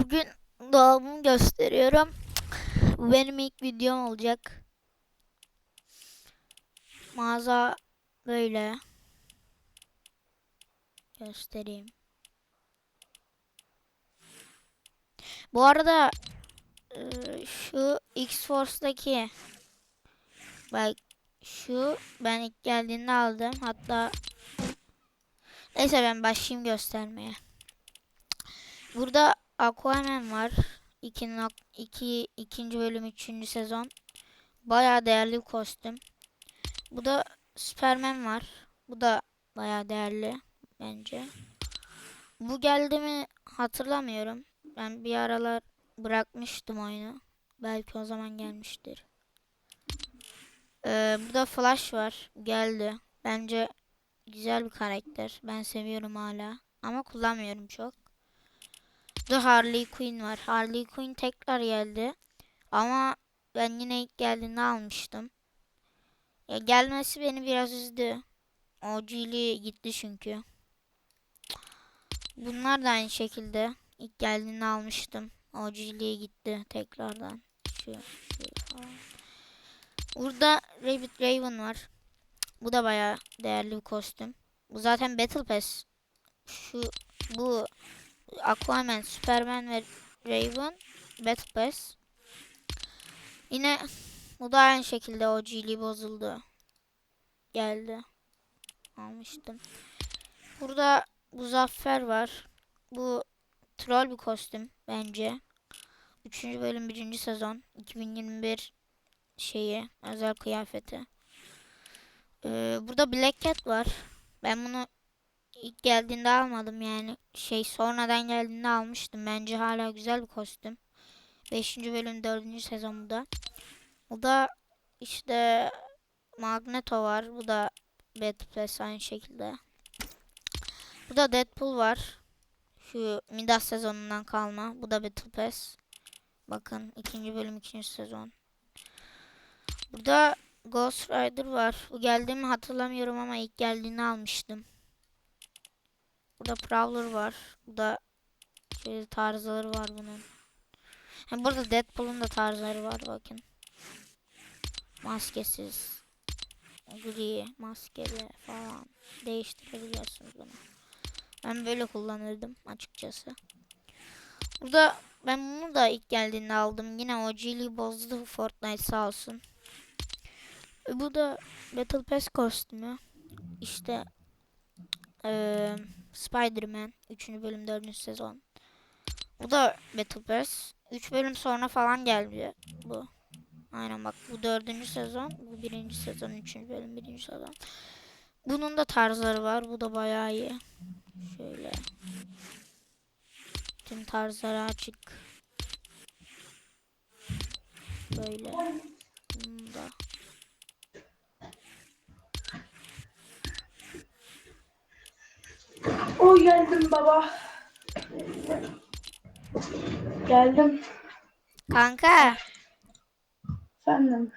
Bugün dolabımı gösteriyorum. Bu benim ilk videom olacak. Mağaza böyle. Göstereyim. Bu arada eee, şu X-Force'daki bak şu ben ilk geldiğinde aldım. Hatta neyse ben başlayayım göstermeye. Burada Aquaman var. 2 2 ikinci bölüm 3. sezon. Bayağı değerli bir kostüm. Bu da Superman var. Bu da bayağı değerli bence. Bu geldi mi hatırlamıyorum. Ben bir aralar bırakmıştım oyunu. Belki o zaman gelmiştir. Ee, burada Flash var. Geldi. Bence güzel bir karakter. Ben seviyorum hala. Ama kullanmıyorum çok. Burada Harley Quinn var. Harley Quinn tekrar geldi. Ama ben yine ilk geldiğinde almıştım. Ya gelmesi beni biraz üzdü. OG'li gitti çünkü. Bunlar da aynı şekilde. İlk geldiğinde almıştım. OG'liye gitti tekrardan. Şu, şu. Burada Rabbit Raven var. Bu da bayağı değerli bir kostüm. Bu zaten Battle Pass. Şu bu Aquaman, Superman ve Raven Battle Pass. Yine bu da aynı şekilde OG'liği bozuldu. Geldi. Almıştım. Burada Muzaffer var. Bu troll bir kostüm bence. 3. bölüm 1. sezon 2021 şeyi özel kıyafeti. Ee, burada Black Cat var. Ben bunu ilk geldiğinde almadım yani şey sonradan geldiğinde almıştım. Bence hala güzel bir kostüm. 5. bölüm 4. sezon bu da. Bu da işte Magneto var. Bu da Battle Pass aynı şekilde. Bu da Deadpool var. Şu Midas sezonundan kalma. Bu da Battle Pass. Bakın ikinci bölüm ikinci sezon. Burada Ghost Rider var. Bu geldiğimi hatırlamıyorum ama ilk geldiğini almıştım. Burada Prowler var. Bu da şöyle tarzları var bunun. Hem burada Deadpool'un da tarzları var bakın. Maskesiz. Gri, maskeli falan. Değiştirebiliyorsunuz bunu. Ben böyle kullanırdım açıkçası. Burada ben bunu da ilk geldiğinde aldım. Yine OG'liği bozdu Fortnite sağ olsun. E, Bu da Battle Pass kostümü. İşte eee Spider-Man 3. bölüm 4. sezon. Bu da Battle Pass. 3 bölüm sonra falan geldi bu. Aynen bak bu 4. sezon, bu 1. sezon, 3. bölüm 1. sezon. Bunun da tarzları var. Bu da bayağı iyi. Şöyle. Tüm tarzları açık. Böyle. Bunun O geldim baba. Geldim. Kanka Efendim.